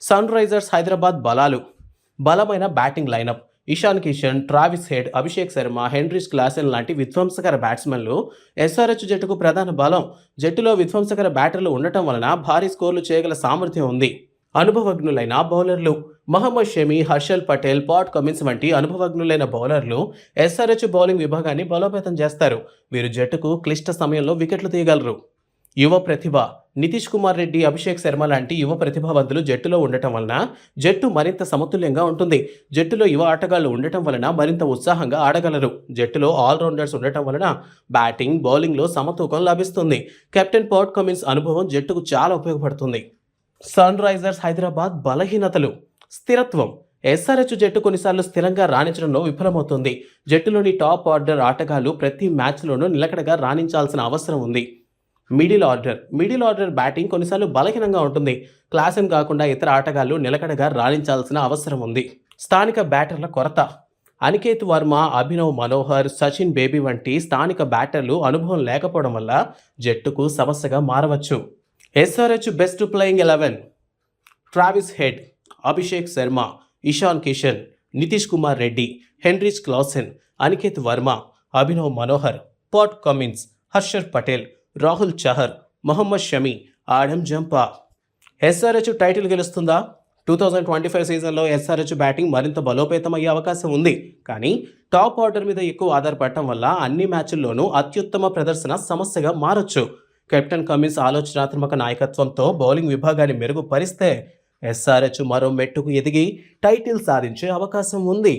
Sun Risers Hyderabad బలాలు. బలమైన batting lineup. Ishan Kishan Travis Head Abhishek Sharma Heinrich Klaasen లాంటి విధ్వంసకర బ్యాట్స్మెన్లు ఎస్ఆర్హెచ్ జట్టుకు ప్రధాన బలం. జట్టులో విధ్వంసకర బ్యాటర్లు ఉండటం వలన భారీ స్కోర్లు చేయగల సామర్థ్యం ఉంది. అనుభవజ్ఞులైన బౌలర్లు. మహమ్మద్ షమి హర్షల్ పటేల్ పాట్ కమిన్స్ వంటి అనుభవజ్ఞులైన బౌలర్లు ఎస్ఆర్హెచ్ బౌలింగ్ విభాగాన్ని బలోపేతం చేస్తారు. వీరు జట్టుకు క్లిష్ట సమయంలో వికెట్లు తీయగలరు. యువ ప్రతిభ. నితీష్ కుమార్ రెడ్డి అభిషేక్ శర్మ లాంటి యువ ప్రతిభావంతులు జట్టులో ఉండటం వలన జట్టు మరింత సమతుల్యంగా ఉంటుంది. జట్టులో యువ ఆటగాళ్ళు ఉండటం వలన మరింత ఉత్సాహంగా ఆడగలరు. జట్టులో ఆల్రౌండర్స్ ఉండటం వలన బ్యాటింగ్ బౌలింగ్లో సమతూకం లభిస్తుంది. కెప్టెన్ పాట్ కమిన్స్ అనుభవం జట్టుకు చాలా ఉపయోగపడుతుంది. సన్ రైజర్స్ హైదరాబాద్ బలహీనతలు. స్థిరత్వం. ఎస్ఆర్హెచ్ జట్టు కొన్నిసార్లు స్థిరంగా రాణించడంలో విఫలమవుతుంది. జట్టులోని టాప్ ఆర్డర్ ఆటగాళ్ళు ప్రతి మ్యాచ్లోనూ నిలకడగా రాణించాల్సిన అవసరం ఉంది. Middle order. Middle order batting కొన్నిసార్లు బలహీనంగా ఉంటుంది. క్లాసెన్ కాకుండా ఇతర ఆటగాళ్ళు నిలకడగా రాణించాల్సిన అవసరం ఉంది. స్థానిక బ్యాటర్ల కొరత. అనికేత్ వర్మ అభినవ్ మనోహర్ సచిన్ బేబీ వంటి స్థానిక బ్యాటర్లు అనుభవం లేకపోవడం వల్ల జట్టుకు సమస్యగా మారవచ్చు. SRH best playing eleven. Travis Head Abhishek Sharma Ishan Kishan Nitish Kumar Reddy Heinrich Klaasen Aniket Verma Abhinav Manohar Pat Cummins Harshal Patel Rahul Chahar Mohammed Shami Adam Zampa. SRH title గెలుస్తుందా? Two thousand twenty five సీజన్లో SRH batting మరింత బలోపేతం అయ్యే అవకాశం ఉంది. కానీ top order మీద ఎక్కువ ఆధారపడటం వల్ల అన్ని మ్యాచ్ల్లోనూ అత్యుత్తమ ప్రదర్శన సమస్యగా మారొచ్చు. కెప్టెన్ కమిన్స్ ఆలోచనాత్మక నాయకత్వంతో బౌలింగ్ విభాగాన్ని మెరుగుపరిస్తే ఎస్ఆర్హెచ్ మరో మెట్టుకు ఎదిగి టైటిల్ సాధించే అవకాశం ఉంది.